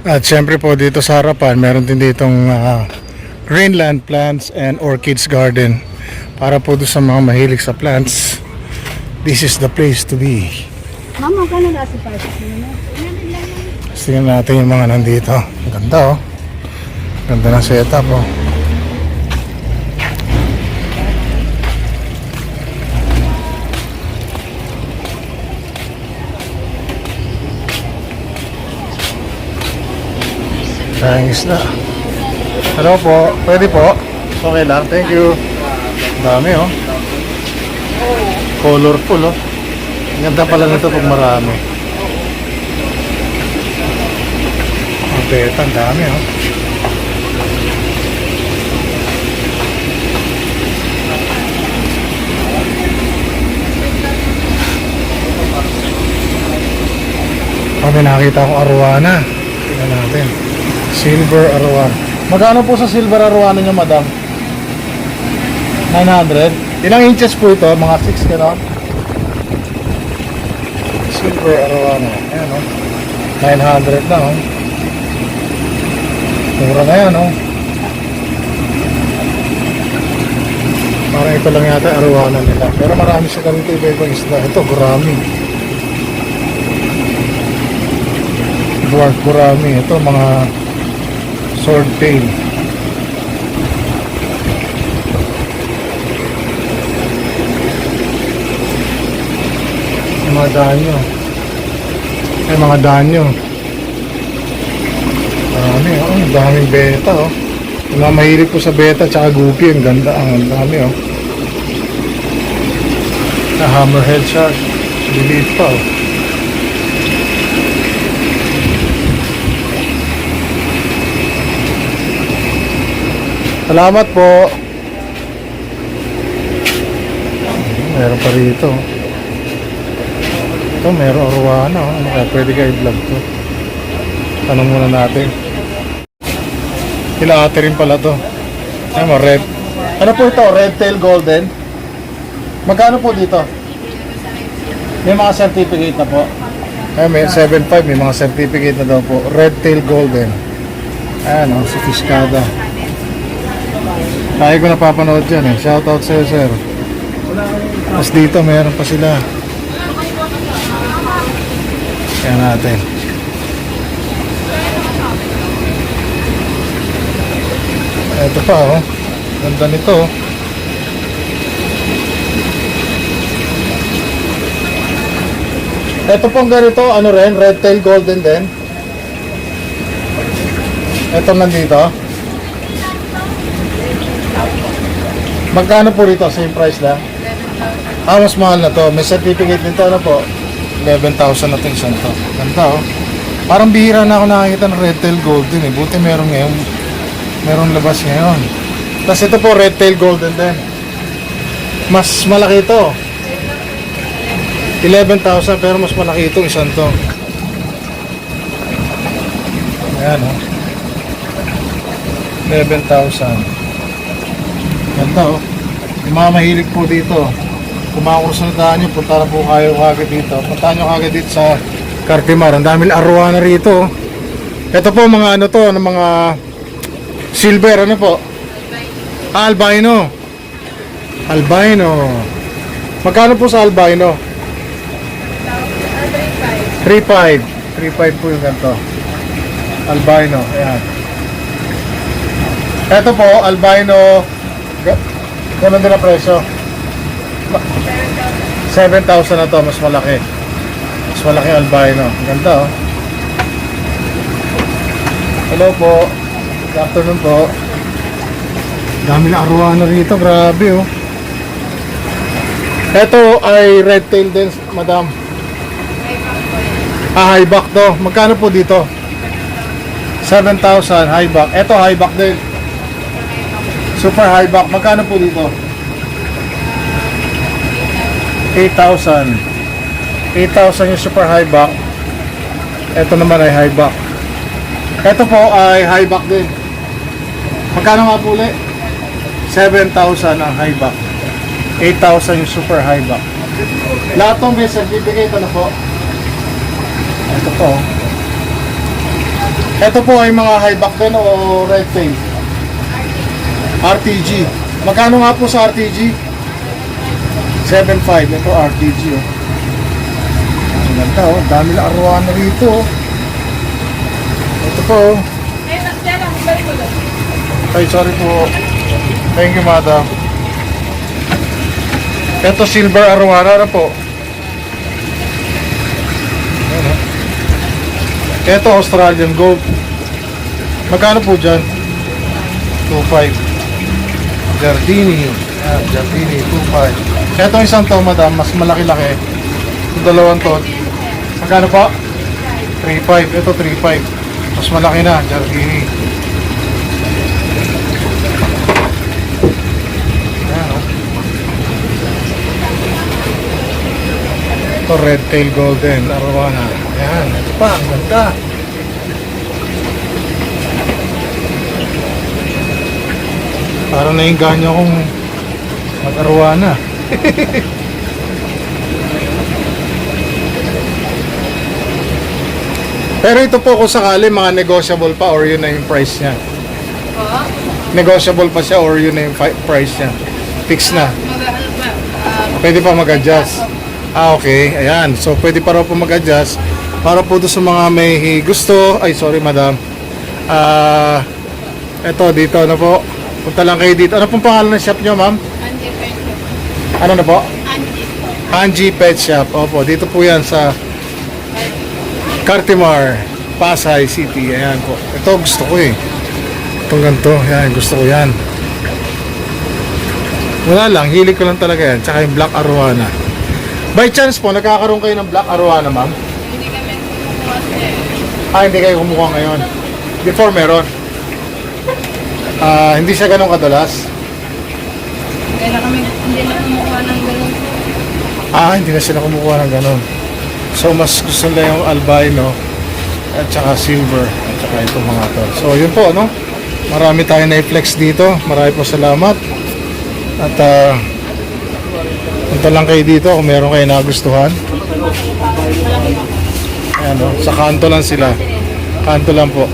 At syempre po dito sa harapan, meron din ditong ah, Greenland Plants and Orchids Garden. Para po doon sa mga mahilig sa plants, this is the place to be. Mama, magkano na si? Tingnan natin yung mga nandito. Ang ganda oh. Ganda ng setup oh. Sayang isda. Hello po. Pwede po? Okay lang. Thank you. Dami oh. Colorful oh. Ang ganda pala nito pag marami. Ang beta, ang dami oh. Oh, nakita akong arwana. Tingnan natin. Silver arwana. Magkano po sa silver arwana niyo, madam? 900? Ilang inches po ito? Mga 6 gano'n? Silver arwana. Ayan oh. 900 na oh. Mura na yan oh. Parang ito lang yata arawana nila. Pero marami siya ganito iba-ibang isda. Ito, gurami. Dwarf gurami. Ito, mga swordtail. Yung mga danyo. Ay, mga danyo. Marami, oh. Ang daming beta, oh. Yung mga mahilig po sa beta tsaka guppy, ang ganda, ang dami, oh. Na hammerhead shark. Liliit pa, oh. Salamat po. Meron pa rito. Ito, meron arwana. Oh. Ano kaya pwede ka i-vlog to? Tanong muna natin. Kila ate rin pala to. Ano mo, red. Ano po ito? Red tail golden? Magkano po dito? May mga certificate na po. Ay, may 7.5, may mga certificate na daw po. Red tail golden. Ayan, oh, si Fiskada. Kaya ko napapanood dyan eh. Shoutout sa'yo, sir. Tapos dito, meron pa sila. Kaya natin. Ito pa oh. Ganda nito oh. Ito pong ganito, ano rin, red tail golden din. Ito nandito. Magkano po rito? Same price lang? Ah, mas mahal na to. May certificate nito, ano po? 11,000 na itong isang to. Ganda oh. Parang bihira na ako nakakita ng red tail golden eh. Buti meron ngayon. Meron labas ngayon. Tapos ito po, red tail golden din. Mas malaki ito. 11,000 pero mas malaki itong isang to. Ayan oh. 11,000. Ganda oh. Yung mga mahilig po dito. Kung makakursunadaan nyo, punta na po kayo kagad dito. Punta nyo kagad dito sa Cartimar. Ang dami arwana rito. oh. Ito po mga ano to, ng mga silver, ano po? Ah, albino. Albino. Magkano po sa albino? 3.5. 3.5 po yung ganito. Albino. Ayan. Ito po, albino. Ga- Ganun din ang presyo. 7,000 na to, mas malaki. Mas malaki albino. Ganda oh. Hello po. Good afternoon po. Dami na arwana rito, grabe oh. Ito ay red tail din, madam. Ah, high back to. Magkano po dito? 7,000 high back. Ito high back din. Super high back. Magkano po dito? 8,000. 8,000 yung super high back. Ito naman ay high back. Ito po ay high back din. Magkano nga po ulit? 7,000 ang high back. 8,000 yung super high back. Lahat ng may certificate ano po? Ito po. Ito po ay mga high back din o red tail. RTG. Magkano nga po sa RTG? 7.5. Ito RTG oh. Ang ganda oh. Dami na arwana rito oh. Ito po oh. Ay, sorry po. Thank you, madam. Ito silver arwana na po. Ito Australian gold. Magkano po dyan? 2.5. Giardini. Ayan, Giardini, 2.5. Ito isang to, madam, mas malaki-laki. Yung dalawang to. Magkano po? 3.5. Ito 3.5. Mas malaki na, Giardini. Ayan, oh. Ito red tail golden, arowana. Ayan, ito pa, ang ganda. Parang nainganyo akong mag-arowana. Pero ito po kung sakali mga negotiable pa or yun na yung price niya. Negotiable pa siya or yun na yung price niya. Fix na. Pwede pa mag-adjust. Ah, okay. Ayan. So, pwede pa raw po mag-adjust. Para po doon sa mga may gusto. Ay, sorry, madam. Ah, eto, dito na po. Punta lang kayo dito. Ano pong pangalan ng shop nyo, ma'am? Ano na po? Angie Pet Shop. Opo, dito po yan sa Cartimar, Pasay City. Ayan po. Ito gusto ko eh. Itong ganito. Ayan, gusto ko yan. Wala lang, hilig ko lang talaga yan. Tsaka yung Black Arowana. By chance po, nagkakaroon kayo ng Black Arowana, ma'am? Hindi kami kumukuha. Ah, hindi kayo kumukuha ngayon. Before meron. Ah, hindi siya ganun kadalas. Kaya na kami hindi na kumukuha ng ganun. Ah, hindi na sila kumukuha ng ganun. So, mas gusto nila yung albino at saka silver at saka itong mga to. So, yun po, no? Marami tayo na flex dito. Marami po salamat. At, ah, punta lang kayo dito kung meron kayo nagustuhan. Ayan, no? Sa kanto lang sila. Kanto lang po.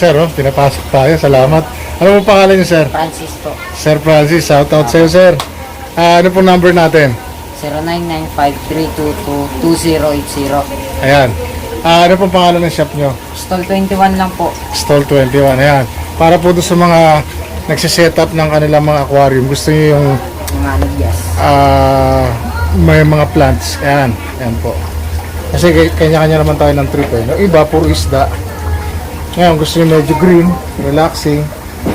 Sir, oh, pinapasok tayo. Salamat. Ano po pangalan niyo, sir? Francis po. Sir Francis, shout out sa'yo, sir. Ah, ano po number natin? 0995-322-2080. Ayan. Ah, ano pong pangalan ng shop nyo? Stall 21 lang po. Stall 21. Ayan. Para po doon sa mga nagsiset up ng kanilang mga aquarium. Gusto nyo yung Mga aligyas. ah, may mga plants. Ayan. Ayan po. Kasi kay- kanya-kanya naman tayo ng trip eh. Yung iba, puro isda. Ngayon, gusto nyo medyo green, relaxing.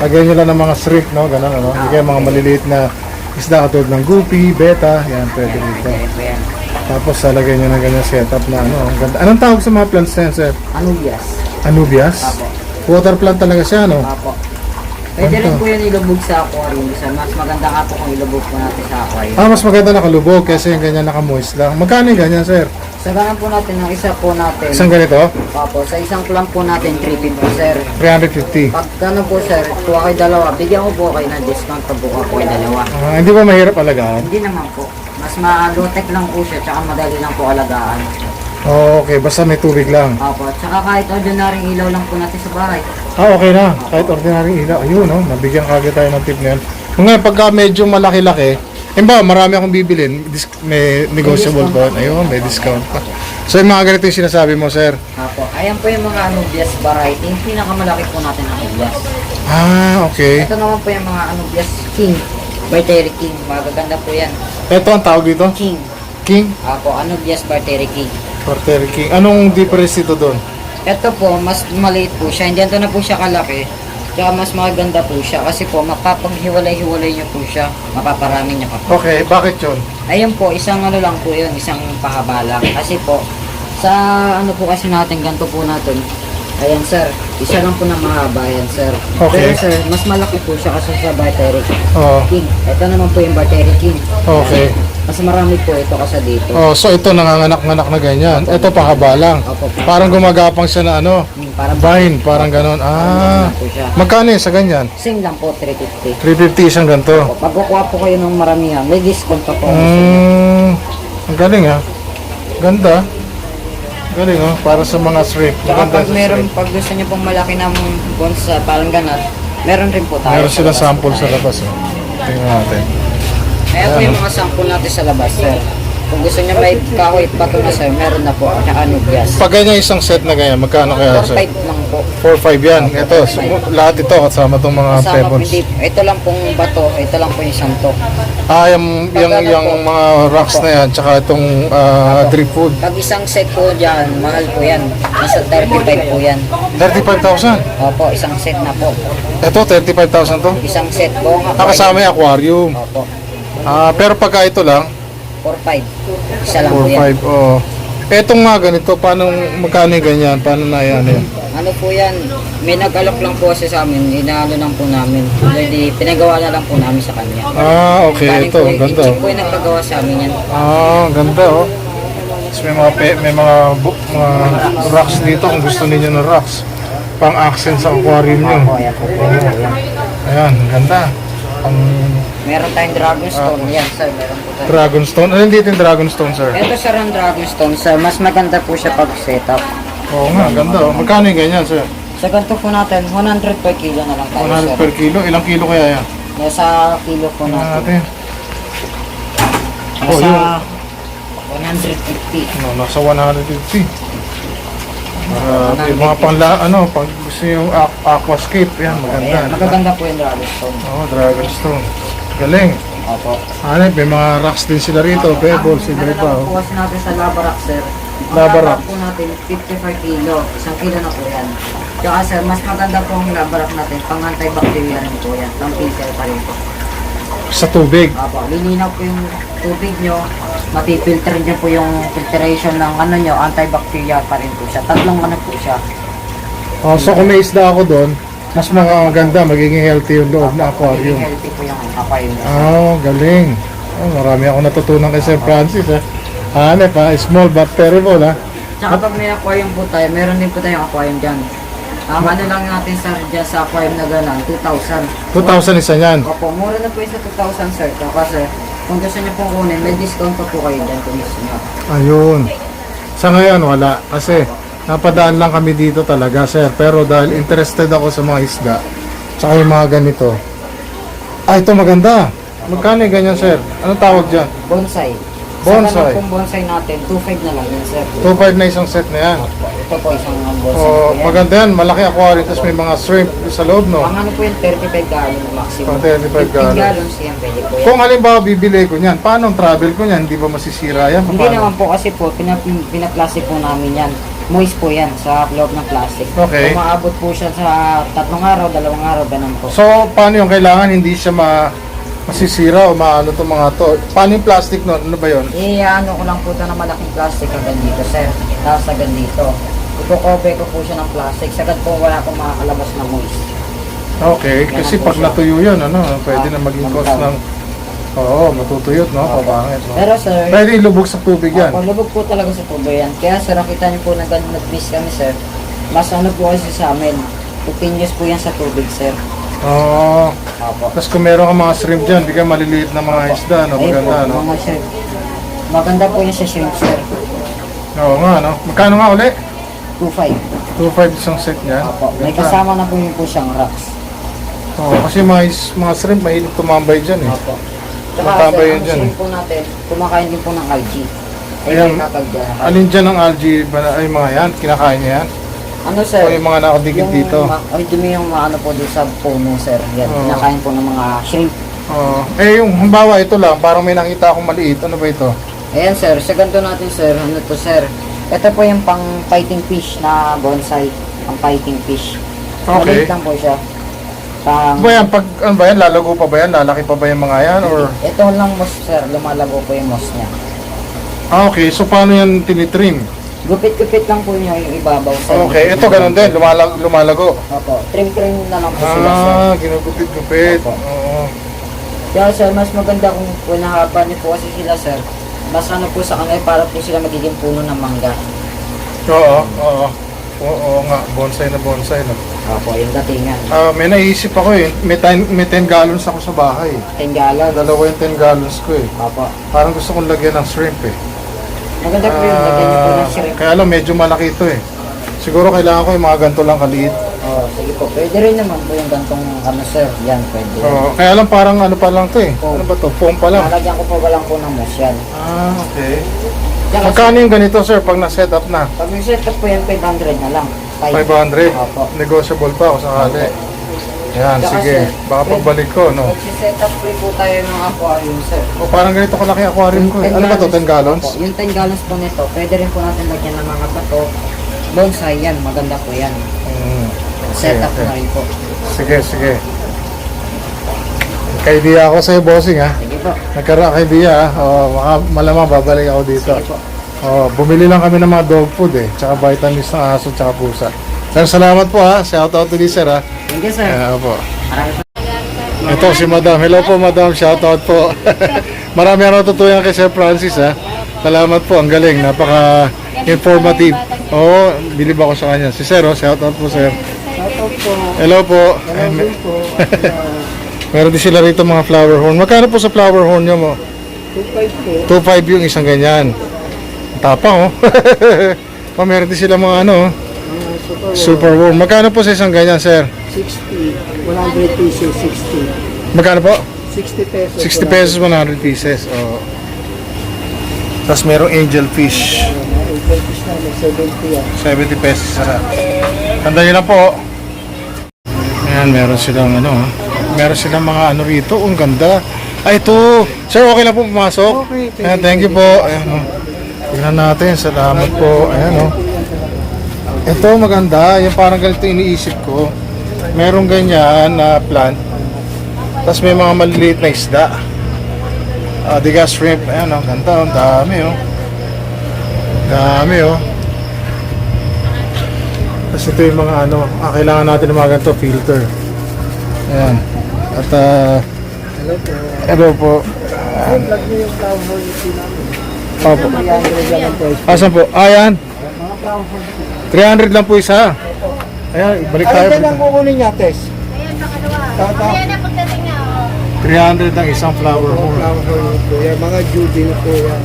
Lagyan nyo lang ng mga shrimp, no? Ganun, ano? Kayo mga maliliit na isda katulad ng guppy, beta. Yan, pwede dito. Tapos lalagyan nyo ng ganyan setup na ano. Ang ganda. Anong tawag sa mga plants na yan, sir? Anubias. Anubias? Apo. Water plant talaga siya, no? Apo. Pwede Ano rin po yan ilubog sa aquarium. Sa mas maganda nga po kung ilubog po natin sa aquarium. Ah, mas maganda nakalubog kasi yung ganyan nakamoist lang. Magkano yung ganyan, sir? Sa ganun po natin, ang isa po natin. Isang ganito? Apo, sa isang clamp po natin, 350 sir. 350. Pag gano'n po sir, kuha kayo dalawa, bigyan ko po kayo ng discount pag buka po kayo dalawa. Ah, hindi ba mahirap alagaan? Hindi naman po. Mas ma-low-tech lang po siya, tsaka madali lang po alagaan. Oh, okay. Basta may tubig lang. Apo, tsaka kahit ordinary ilaw lang po natin sa bahay. Ah, okay na. Kahit ordinary ilaw. Ayun, no? Nabigyan kagad tayo ng tip na yan. Ngayon, pagka medyo malaki-laki, Imba, marami akong bibilin, dis- may negotiable pa. Ayun, may discount pa. So, yung mga ganito yung sinasabi mo, sir. Apo, ayan po yung mga Anubias variety. Yung pinakamalaki po natin ang Anubias. Ah, okay. Ito naman po yung mga Anubias King. Barteri King. Magaganda po yan. Ito ang tawag dito? King. King? Apo, Anubias Barteri King. Quarter King. Anong difference dito doon? Ito po, mas maliit po siya. Hindi ito na po siya kalaki. Tsaka mas maganda po siya. Kasi po, mapapaghiwalay-hiwalay niyo po siya. Mapaparami niyo pa po. Okay, bakit yun? Ayun po, isang ano lang po yun. Isang pahaba lang. Kasi po, sa ano po kasi natin, ganito po natin. Ayan sir, isa lang po na mahaba yan sir. Okay. Pero sir, mas malaki po siya kasi sa Battery Oh, King. Ito naman po yung Battery King. okay. Mas marami po ito kasi dito. Oh, so ito nanganganak-nganak na ganyan. Ito pahaba lang. Opo. Parang gumagapang siya na ano, Hmm, Parang vine, parang ganon. Ah, magkano yun sa ganyan? Sing lang po, 350. 350 isang ganito. O, Pag kukuha po kayo ng maramihan, may discount pa po. Mm, ang galing ah. Ganda. Galing oh, para sa mga. Tsaka Maganda pag meron, shrimp. pag gusto niyo pong malaki ng bonsai, parang ganat, meron rin po tayo. Meron sila sample sa labas oh. Tingnan natin. Kaya po yung mga sample natin sa labas, sir. Kung gusto niyo may kahoy pato na sir, meron na po. Tsaka nugyas. Pag ganyan isang set na ganyan, magkano kaya sir? 4-5 lang po. 4-5 yan. Ito, so, lahat ito kasama itong mga Kasama po, pebbles. hindi, ito lang pong bato, ito lang po yung santo. Ah, yung, yung, Pag ano yung po? mga rocks na yan, tsaka itong ah, drip food. Pag isang set po dyan, mahal po yan. Nasa 35 po yan. 35,000. Opo, isang set na po. Ito, 35,000 to. Isang set po. nga po. Nakasama yung aquarium. Opo, Ah, pero pagka ito lang, 4-5. Isa lang po yan. 4-5. Oh. Etong mga ganito, paano, magkano yung ganyan? Paano na yan? yan? Ano po yan, may nag-alok lang po kasi sa amin, inaano lang po namin. Hindi, pinagawa na lang po namin sa kanya. Ah, okay. Galing Ito, po, ang ganda. Ichik po yung nagpagawa sa amin yan. Ah, ganda oh. Tapos may mga, pe, may mga, bu- mga rocks dito kung gusto niyo ng rocks. Pang accent sa aquarium nyo. Ayan po. Ayan, ganda. Ang Meron tayong Dragonstone. yan, sir. Meron po tayo. Dragonstone. Ano dito yung Dragonstone, sir? Ito sir ang Dragonstone, sir. Mas maganda po siya pag setup. Oo nga, ganda oh. Magkano yung ganyan, sir? Sa ganito po natin, 100 per kilo na lang tayo, 100 sir. per kilo. Ilang kilo kaya yan? Nasa kilo po Tingnan natin. natin. Oh, Nasa 150. No, nasa 150. Para yung mga pangla, ano, pag gusto yung aqu- aquascape, yan, maganda. Ayan, magaganda po yung Dragonstone. Oo, oh, Dragonstone. Galing. Opo. Hanip, may mga rocks din sila rito, pebbles, Ang iba iba. lang po oh. kasi natin sa Labarak, sir. Ang Labarak. Labarak po natin, 55 kilo. Isang kilo na po yan. Tsaka sir, mas maganda po ang Labarak natin. Pang antibacterial rin po yan. Pang filter pa rin po. Sa tubig. Apo, lilinaw po yung tubig nyo. Matipilter nyo po yung filtration ng ano nyo. Antibacterial pa rin po siya. Tatlong ano po siya. Oh, so kung may isda ako doon, mas mga ganda, magiging healthy yung loob na Magiging aquarium. healthy po yung aquarium. Oh, galing. Oh, marami ako natutunan kay Sir Francis. Eh. Hanip ha, small but terrible ha. Tsaka pag may aquarium po tayo, meron din po tayong aquarium dyan. Ang ano lang natin sir, dyan sa aquarium na gano'n, 2,000. 2,000 isa yan. Opo, mura na po yung sa 2,000 sir. Kasi kung gusto niyo pong kunin, may discount pa po kayo dyan kung gusto niyo. Ayun. Sa ngayon, wala. Kasi napadaan lang kami dito talaga, sir. Pero dahil interested ako sa mga isda, tsaka yung mga ganito. Ah, ito maganda. Magkano yung ganyan, sir? Anong tawag dyan? Bonsai. Bonsai. Sa ganun pong bonsai natin, 2,500 na lang yan sir. 2.5 na isang set na yan. Ito po isang um, bonsai Oh, po yan. maganda yan. Malaki aquarium. Tapos may mga shrimp sa loob, no? Ang ano po yung 35 gallon maximum. Oh, 35 gallon. 15 gallons yan, pwede po yan. Kung halimbawa bibili ko niyan, paano ang travel ko niyan? Hindi ba masisira yan? Hindi Paano? naman po kasi po, pinap pinaplastic po namin yan. Moist po yan sa loob ng plastic. Okay. Umaabot po siya sa tatlong araw, dalawang araw, ganun po. So, paano yung kailangan hindi siya ma masisira o maano to mga to? Paano yung plastic nun? Ano ba yun? I-ano ko lang po ito ng malaking plastic hanggang dito, sir. Tapos hanggang dito. Ipo-cover ko po siya ng plastic. Sagad po wala pong makakalabas na moist. Okay, Ganun kasi po pag siya. natuyo yan, ano, pwede na Ah, maging ang cause ng, oo, matutuyot, no? Pabangit, no? Pero sir, Pwede ilubog sa tubig yan. Opo, lubog po talaga sa tubig yan. Kaya sir, nakita niyo po na ganun nag-fish kami, sir. Mas ano po kasi sa amin. Continuous po yan sa tubig, sir. Oo. Opo. Tapos kung meron ka mga shrimp dyan, di ka maliliit na mga isda, no? Ayun po, Maganda, no? mga sir. Maganda po yan sa shrimp, sir. Oo nga, no? Magkano nga uli? 2.5. 2.5 isang set niyan. Opo. May Ganda. kasama na po yung po siyang rocks. Oo, kasi mga, is- mga shrimp, mahilig tumambay dyan, eh. Opo. Tsaka Matambay sir, yan ang dyan, shrimp po natin, kumakain din po ng algae. Ayan. Ayun, kakagya. Alin dyan ang algae ba ay mga yan? Kinakain niya yan? Ano, O sir? yung mga nakadikit dito? Ay, dumi yung mga ano po doon sa puno, sir. Yan, Oo. kinakain po ng mga shrimp. Oo. eh, yung halimbawa ito lang, parang may nakita akong maliit. Ano ba ito? Ayan sir, sa ganito natin sir, ano to sir? Ito po yung pang fighting fish na bonsai, pang fighting fish. Okay. Maliit lang po siya. Pang, Ano ba yan? Pag, ano ba yan? Lalago pa ba yan? Lalaki pa ba yung mga yan? Or... ito lang moss sir, lumalago po yung moss niya. Ah, okay. So, paano yan tinitrim? Gupit-gupit lang po niya yung ibabaw sir. Okay. Ito, ganun din. Lumalag, lumalago. Opo, trim-trim na lang po sila sir. Ah, ginugupit-gupit. Opo. Oo. Kaya sir, mas maganda kung pinahaba niyo po kasi sila sir. Mas ano po sa kanila, para po sila magiging puno ng mangga. Oo, oo. Oo, oo nga. Bonsai na bonsai. No? Opo, yung datingan. Ah, may naisip ako eh. May 10, may 10 gallons ako sa bahay. 10 gallons. Dalawa yung 10 gallons ko eh. Opo. Parang gusto kong lagyan ng shrimp eh. Maganda po yun, lagyan niyo po Ah, ng shrimp. kaya lang medyo malaki ito eh. Siguro kailangan ko yung mga ganito lang kaliit. Oh, sige po. Pwede rin naman po yung gantong ano sir. Yan, pwede. Oo, kaya lang parang ano pa lang to eh. Ano ba to? Foam pa lang. Lalagyan ko po walang po ng mesh yan. Ah, okay. Tsaka, Magkano yung ganito sir pag na-set up na? Pag yung set up po yan, 500 na lang. 500? Opo. Negotiable pa ako sakali. Yan, sige. sir, Baka pwede- pagbalik ko, no? Magsiset up po po tayo ng aquarium sir. O parang ganito kalaki aquarium ko eh. Ano ba to? 10 gallons? Opo, yung 10 gallons po nito, pwede rin po natin lagyan ng mga bato. Bonsai yan, maganda po yan. Mm. Set up okay. na rin po. Sige, sige. Kaibiya ako sa'yo, bossing ha. Sige po. Nagkaroon kay Bia, oh, maka, malamang babalik ako dito. Sige po. Oh, bumili lang kami ng mga dog food eh, tsaka vitamins ng aso tsaka pusa. Sir, salamat po ha. Shout out to this sir ha. Thank you sir. Ayan po. Maraming Ito si Madam. Hello po Madam. Shout out po. Marami ako natutuyan kay Sir Francis ha. Salamat po. Ang galing. Napaka informative. Oo, bilib ako sa kanya. Si Sir, oh, shout out po Sir. Hello po. Ay, me- Meron din sila rito mga flower horn. Magkano po sa flower horn nyo mo? 2.5 po. 2.5 yung isang ganyan. Tapang oh. oh meron din sila mga ano. oh. Super warm. Magkano po sa isang ganyan, sir? 60, 100 pieces, 60. Magkano po? 60 pesos. 60 pesos, 100 pieces. Oh. Tapos merong angel fish. Ang pesos na, may 70 yan. 70 pesos sana. Tanda nyo lang po. Ayan, meron silang ano. ah. Meron silang mga ano rito. Ang ganda. Ay, ito. Sir, okay lang po pumasok? Okay, thank Ayan, thank you po. Ayan, oh. Tingnan natin. Salamat po. Ayan, oh. Ito, maganda. Yung parang ganito iniisip ko. Merong ganyan na plant. Tapos may mga maliliit na isda. Ah, diga shrimp. Ayan, oh. Ganda. Ang dami, oh. Dami, oh. Tapos ito yung mga ano, ah, kailangan natin ng mga ganito, filter. Ayan. At, ah, hello po. Ang vlog niyo yung flower namin. Opo. 300 lang ang price. Asan po? Ayan. Mga flower. 300 lang po isa. Ayan, balik tayo. Ay, ito lang kukunin niya, Tess. Ayan, pakalawa. Tata. Ayan na pagdating niya. oh. 300 ang isang flower Mga horn. flower horn po yan. Mga juvenile po yan.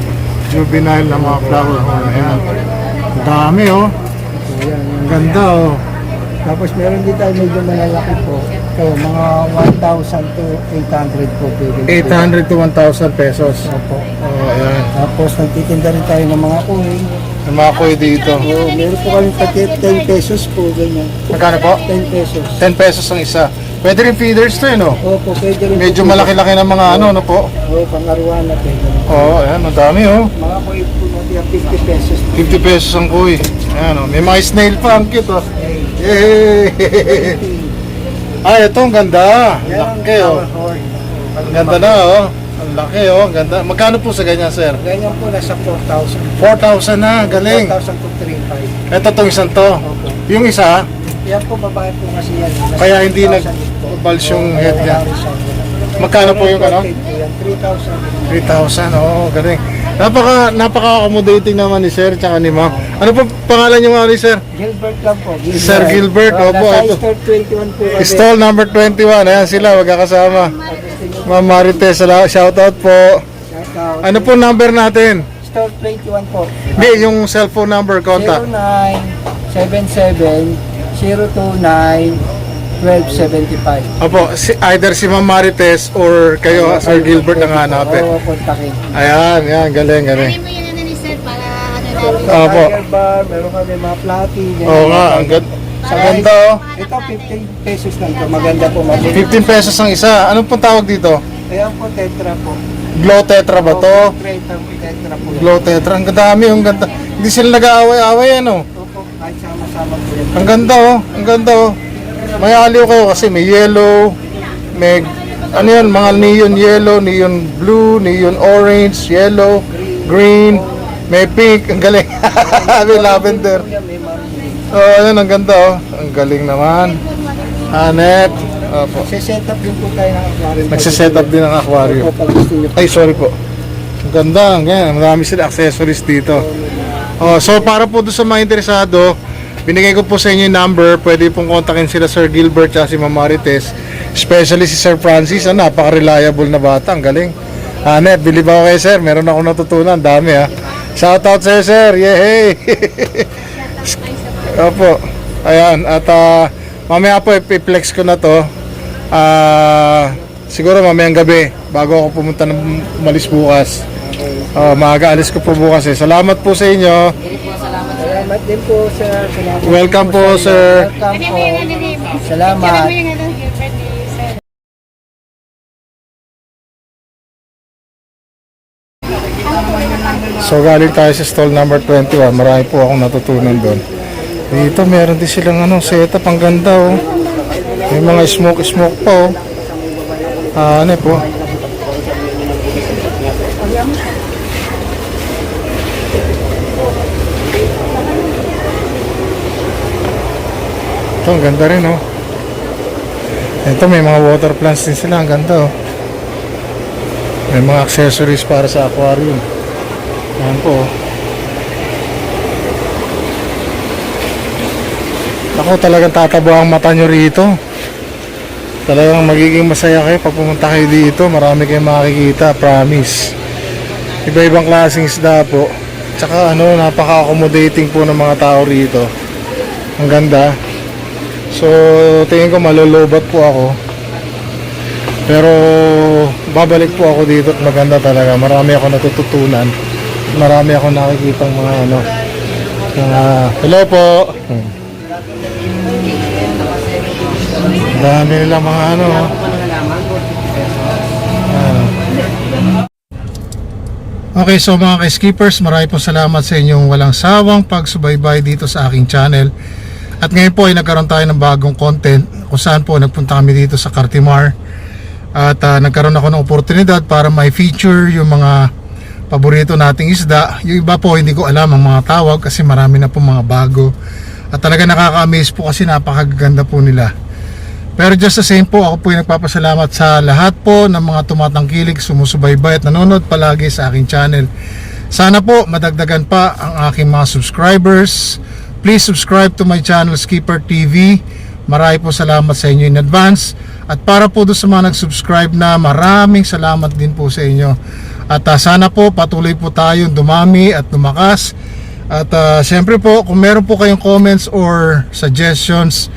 Juvenile na mga flower horn. Ayan. Ang dami oh. Ito, yan. Ang ganda oh. Tapos meron din tayo medyo malalaki po. Ito, mga 1,000 to 800 po. Pwede 800 to 1,000 pesos. Opo. Oh, ayan. Tapos nagtitinda rin tayo ng mga coin. Ang mga koy dito. So, meron po kami pati 10 pesos po, ganyan. Magkano po? 10 pesos. 10 pesos ang isa. Pwede rin feeders to eh no? Opo, pwede rin. Medyo malaki-laki ng mga ano, ano po? Oo, pang-aruan na pwede. Oo, oh, ayan, ang dami oh. Mga coin po natin yung 50 pesos. 50 pesos ang kuy. Ayan oh. May mga snail pa, ang cute oh. Yay! Ay, ito ang ganda. Laki oh. Ang ganda na oh. Ang laki oh, ang ganda. Magkano po sa ganyan, sir? Ganyan po, nasa 4,000. 4,000 na, galing. 4,000 to 3,500. Ito tong isang to. Opo. Yung isa, Yan po, babae po kasi yan. Nasa Kaya hindi 4,000 nag- din po. bulge yung head niya. Magkano po yung ano? Portrait po yan, 3,000. 3,000. Oo, galing. Napaka napaka-accommodating naman ni sir tsaka ni ma'am. Ano po pangalan niyo nga ni sir? Gilbert lang po. Sir Gilbert, Oo, opo, Nasa ito. store 21 po kami. Stall number 21. Ayan sila, magkakasama. Ma'am Marites, shout out po. Ano po number natin? Store 21 po. Hindi, yung cellphone number, contact. 0977 029 1275. Opo, si, either si Ma'am Marites or kayo, Sir Gilbert ang hanapin. Oo, kontakin. Ayan, yan, galing, galing. Ano mo yun na ni Sir para ano natin. Opo. Tiger bar, meron kami mga platy. ganyan. Oo nga, ang ganda. Sa ganda oh. Ito 15 pesos lang to. Maganda po mabili. 15 pesos ang isa. Anong pong tawag dito? Ayan po tetra po. Glow Tetra ba to? Tetra po, tetra po. Glow Tetra. Ang dami, ang ganda. Hindi sila nag-aaway-aaway ano. Opo, kahit sama-sama po yan. Ang ganda oh. Ang ganda oh. May aliw kayo kasi may yellow, may ano yan, mga neon yellow, neon blue, neon orange, yellow, green, may pink, ang galing. may lavender. May. Oh, yan ang ganda oh. Ang galing naman. Anet. Opo. Nagsiset up din po tayo ng aquarium. Nagsiset up din ng aquarium. Opo, pag gusto nyo. Ay, sorry po. Ang ganda, ang ganyan. Marami sila accessories dito. Oh, so para po doon sa mga interesado, binigay ko po sa inyo yung number. Pwede pong kontakin sila Sir Gilbert at si Ma'am Marites. Especially si Sir Francis, ah, napaka-reliable na bata. Ang galing. Anet, bilib ako kay Sir. Meron ako natutunan. Dami ha. Shout out sir, sir. Yehey! Opo. Ayan, at ah, mamaya po i-flex ko na to. Ah, siguro mamayang gabi bago ako pumunta ng malis bukas. Ah, maaga alis ko po bukas eh. Salamat po sa inyo. Salamat din po, sir. Salamat Welcome po, inyo. sir. Welcome Ano po. ano Salamat. Ano. So galing tayo sa stall number 21. Marami po akong natutunan doon. Dito meron din silang ano, setup ang ganda oh. May mga smoke smoke pa oh. Ah, ano po? Ito, ang ganda rin oh. Ito may mga water plants din sila, ang ganda oh. May mga accessories para sa aquarium. Yan po. oh. Ako talagang tataba ang mata nyo rito. Talagang magiging masaya kayo pag pumunta kayo dito. Marami kayong makikita, promise. Iba-ibang klaseng isda po. Tsaka ano, napaka-accommodating po ng mga tao rito. Ang ganda. So, tingin ko malulubat po ako. Pero babalik po ako dito at maganda talaga. Marami ako natututunan. Marami ako nakikita mga ano. Mga, hello po. Hmm. Dami nila mga ano. Ano. Okay, so mga ka-skippers, marami po salamat sa inyong walang sawang pagsubaybay dito sa aking channel. At ngayon po ay nagkaroon tayo ng bagong content kung saan po nagpunta kami dito sa Cartimar. At ah, nagkaroon ako ng oportunidad para may feature yung mga paborito nating isda. Yung iba po hindi ko alam ang mga tawag kasi marami na po mga bago. At talaga nakaka-amaze po kasi napakaganda po nila. Pero just the same po, ako po yung nagpapasalamat sa lahat po ng mga tumatangkilik, sumusubaybay at nanonood palagi sa aking channel. Sana po madagdagan pa ang aking mga subscribers. Please subscribe to my channel Skipper TV. Marami po salamat sa inyo in advance. At para po doon sa mga nag-subscribe na maraming salamat din po sa inyo. At ah, sana po patuloy po tayong dumami at lumakas. At ah, siyempre po, kung meron po kayong comments or suggestions,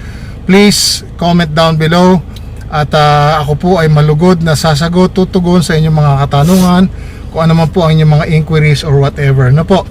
please comment down below. At ah, ako po ay malugod na sasagot, tutugon sa inyong mga katanungan, kung ano man po ang inyong mga inquiries or whatever. Na po.